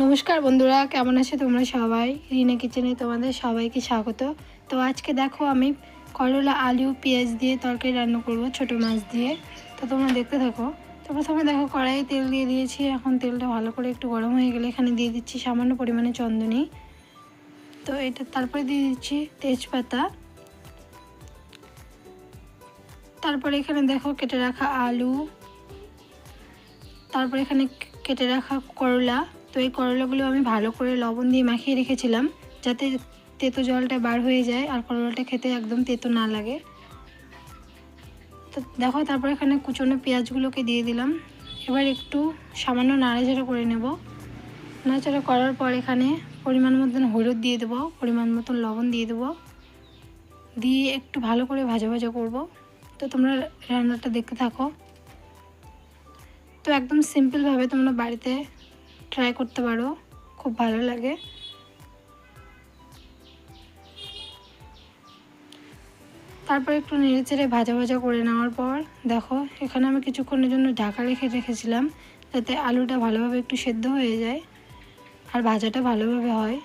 নমস্কার বন্ধুরা, কেমন আছে তোমরা সবাই? রিনা কিচেনে তোমাদের সবাইকে স্বাগত। তো আজকে দেখো আমি করলা, আলু, পেঁয়াজ দিয়ে তরকারি রান্না করব ছোট মাছ দিয়ে। তো তোমরা দেখতে থাকো। তো প্রথমে দেখো কড়াইয়ে তেল দিয়ে দিয়েছি। এখন তেলটা ভালো করে একটু গরম হয়ে গেলে এখানে দিয়ে দিচ্ছি সামান্য পরিমাণে চন্দনী। তো এটা তারপরে দিয়ে দিচ্ছি তেজপাতা। তারপরে এখানে দেখো কেটে রাখা আলু। তারপরে এখানে কেটে রাখা করলা। তো এই করলাগুলো আমি ভালো করে লবণ দিয়ে মাখিয়ে রেখেছিলাম, যাতে তেতো জলটা বার হয়ে যায় আর করলাটা খেতে একদম তেতো না লাগে। তো দেখো, তারপর এখানে কুচনো পেঁয়াজগুলোকে দিয়ে দিলাম। এবার একটু সামান্য নাড়াচাড়া করে নেব। নাড়াচাড়া করার পর এখানে পরিমাণ মতন হলুদ দিয়ে দেবো, পরিমাণ মতন লবণ দিয়ে দেবো। দিয়ে একটু ভালো করে ভাজা ভাজা করব। তো তোমরা রান্নাটা দেখতে থাকো। তো একদম সিম্পলভাবে তোমরা বাড়িতে ট্রাই করতে পারো, খুব ভালো লাগে। তারপর একটু নেড়ে চেড়ে ভাজা ভাজা করে নেওয়ার পর, দেখো, এখানে আমি কিছুক্ষণের জন্য ঢাকা রেখে রেখেছিলাম, যাতে আলুটা ভালোভাবে একটু সেদ্ধ হয়ে যায় আর ভাজাটা ভালোভাবে হয়।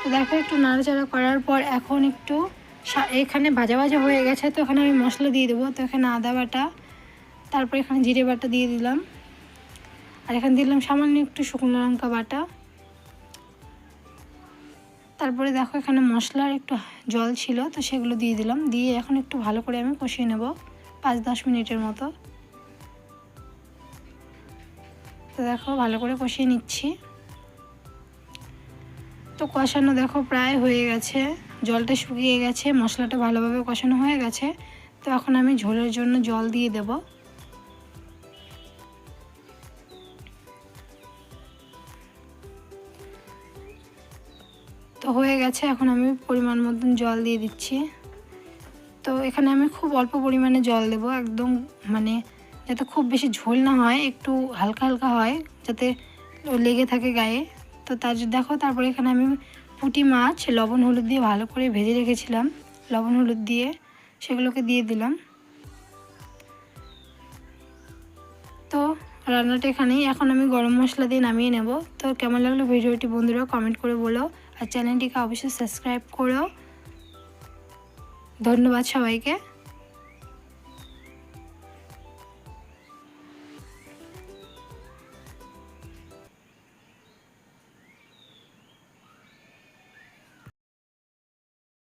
তো দেখো, একটু নাড়াচাড়া করার পর এখন একটু এখানে ভাজা ভাজা হয়ে গেছে, তো এখানে আমি মশলা দিয়ে দেবো। তো এখানে আদা বাটা, তারপর এখানে জিরে বাটা দিয়ে দিলাম। আর এখানে দিলাম সামান্য একটু শুকনো লঙ্কা বাটা। তারপরে দেখো এখানে মশলার একটু জল ছিল, তো সেগুলো দিয়ে দিলাম। দিয়ে এখন একটু ভালো করে আমি কষিয়ে নেব পাঁচ দশ মিনিটের মতো। তো দেখো ভালো করে কষিয়ে নিচ্ছি। তো কষানো দেখো প্রায় হয়ে গেছে। জলটা শুকিয়ে গেছে, মশলাটা ভালোভাবে কষানো হয়ে গেছে। তো এখন আমি ঝোলের জন্য জল দিয়ে দেবো। তো হয়ে গেছে, এখন আমি পরিমাণ মতন জল দিয়ে দিচ্ছি। তো এখানে আমি খুব অল্প পরিমাণে জল দেব, একদম মানে যাতে খুব বেশি ঝোল না হয়, একটু হালকা হালকা হয়, যাতে লেগে থাকে গায়ে। তো তার দেখো, তারপরে এখানে আমি পুঁটি মাছ, লবণ, হলুদ দিয়ে ভালো করে ভেজে রেখেছিলাম। লবণ, হলুদ দিয়ে সেগুলোকে দিয়ে দিলাম। তো রান্নাটা এখানেই। এখন আমি গরম মশলা দিয়ে নামিয়ে নেব। তো কেমন লাগল ভিডিওটি বন্ধুরা কমেন্ট করে বলো। আর চ্যানেলটিকে অবশ্যই সাবস্ক্রাইব করো। ধন্যবাদ সবাইকে।